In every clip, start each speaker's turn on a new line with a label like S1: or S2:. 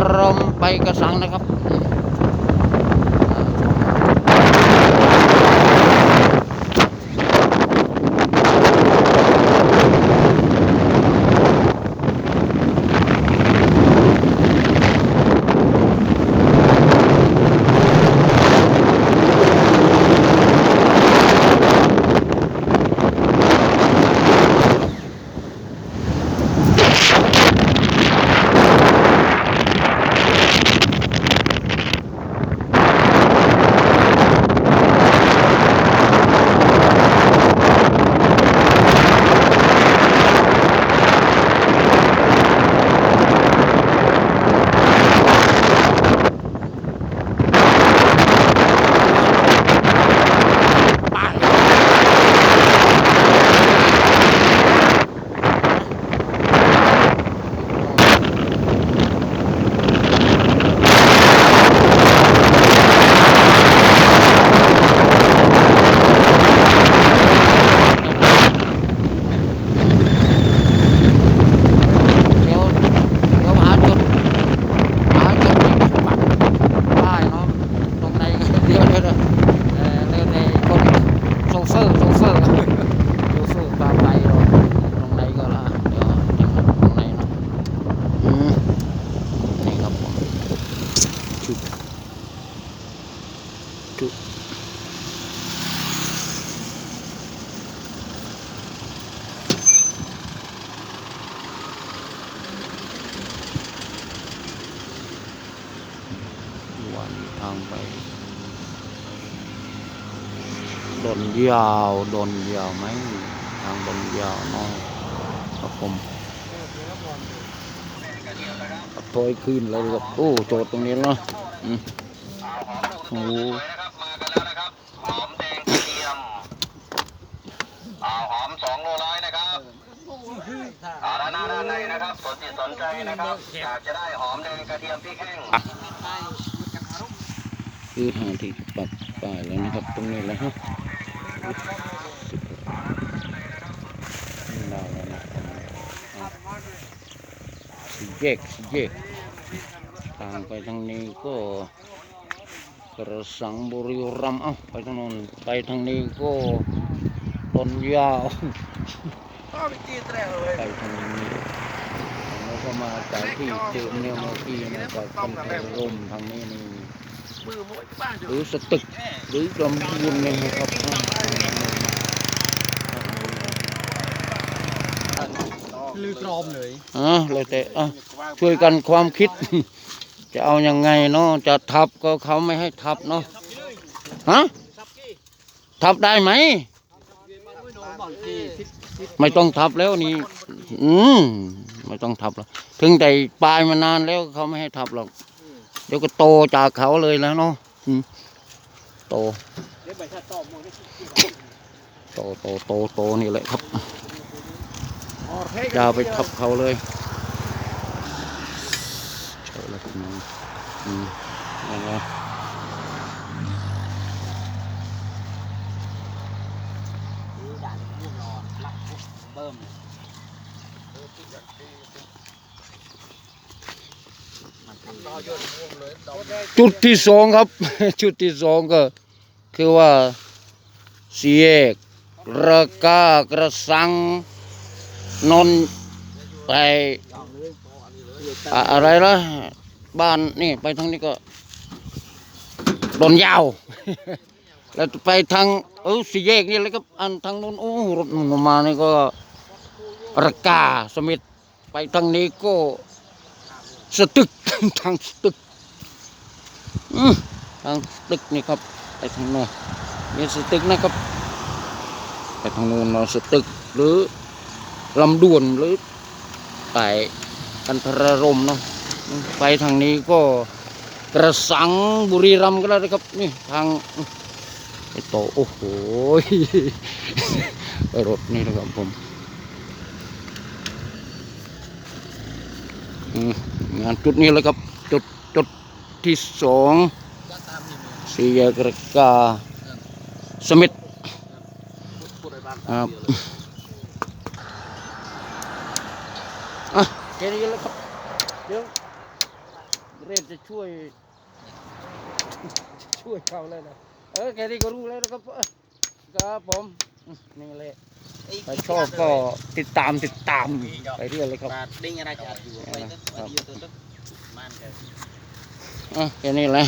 S1: ารมไปกระสังนะครับ ดี๋ยวเดี๋ยวเดี๋ยวเอ่อเดี๋ยวในคนโซเฟอร์โซเฟอร์โซเฟอร์ตามไปเนาะตรงไหนก็ละเดี๋ยวจะมาตรงไหนเนาะอืมนี่ครับผมจุดจุดวันทางไป ดนยาวดนยาวไหมทางดนยาวเนาะครับผมถอยขึ้นเลยครับโอ้โจทย์ตรงนี้เนาะอืมโอ้
S2: นะครับมากันแล้วนะครับหอมแดงกระเทียมอ่าหอมสองโลร้อยนะครับอ่าด้านหน้าด้านในนะครับสนจิตสนใจนะครับอยากจะได้หอมแดงกระเทียมพริกแห้ง
S1: คือหาที่ปักป้ายแล้วนะครับ ตรงนี้แล้วฮะได้ แล้วนะสี่แยกสี่แยกทางไปทางนี้ก็กระสังบุรีรัมย์เอ้าไปทางโน้นไปทางนี้ก็ต้นยาวไปทางนี้แล้วก็มาจากที่เจอเนี่ยเมื่อกี้นะจากคำแพร่มทางนี้นี่หรือสตึกหรือลำพูนเนี่ยนะครับ
S3: ลือตรอมเลย
S1: อะเลยแต่อะช่วยกันความคิด จะเอายังไงเนาะจะทับก็เขาไม่ให้ทับเนาะฮะทับได้ไหมไม่ต้องทับแล้วนี่ อืมไม่ต้องทับแล้วถึงแต่ปลายมานานแล้วเขาไม่ให้ทับหรอกเดี๋ยวก็โตจากเขาเลยแล้วเนาะโตโตโตโตโตนี่แหละครับ ย่าไปทับเขาเลยเฉยแล้วคุณน้องอืมนั่นะจุดที่สองครับ จุดที่สองก็ คือว่าเสียกระกากระสัง นนไปอะอะไรละบ้านนี่ไปทางนี้ก็ดอนยาว แล้วไปทางเออสี่แยกนี่แล้วก็อันทางนู้นโอ้รถนู่นมานี่ก็ระกาสมิทไปทางนี้ก็สตึกทางสตึกทางสตึกนี่ครับไปทางโน้นมีสตึกนะครับไปทางโน้นเนาะสตึกหรือ ลำดวนหรือไปกันทรารมเนาะไปทางนี้ก็กระสังบุรีรัมย์ก็ได้นะครับ นี่ทางไอโตโอ้โหรถนี่นะครับผมงานจุดนี้เลยครับ จุดจุดที่สองสี่แยกระกาสมิทครับอะ แค่นี้แล้วครับ เดี๋ยวเรนจะช่วย ช่วยเขาเลยนะ เออแค่นี้ก็รู้แล้วนะครับครับผม นี่เละใครชอบก็ติดตามติดตามไปเรื่อยเลยครับ
S3: ดิ้งอะไรจะอยู่ไปตัวอยู่ตัวนกั
S1: อะแค่นี้แหละ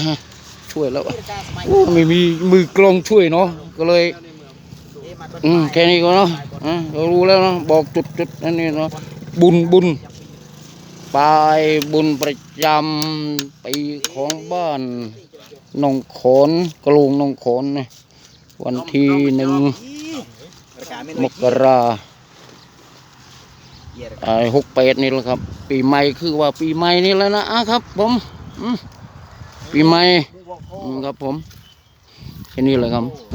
S1: ช่วยแล้วไม่มีมือกลองช่วยเนาะก็เลยอืมแค่นี้ก็เนาะอะรู้แล้วเนาะบอกจุดจุดนั่นนี่เนาะ บุญบุญปายบุญประจำปีของบ้านนงขนกลุงนงขนวันที่หนึ่งมกราไอหกเปดนี่แหละครับ ปีใหม่คือว่าปีใหม่นี่แล้วนะอะครับผมปีใหม่ครับผมแค่นี้เลยครับ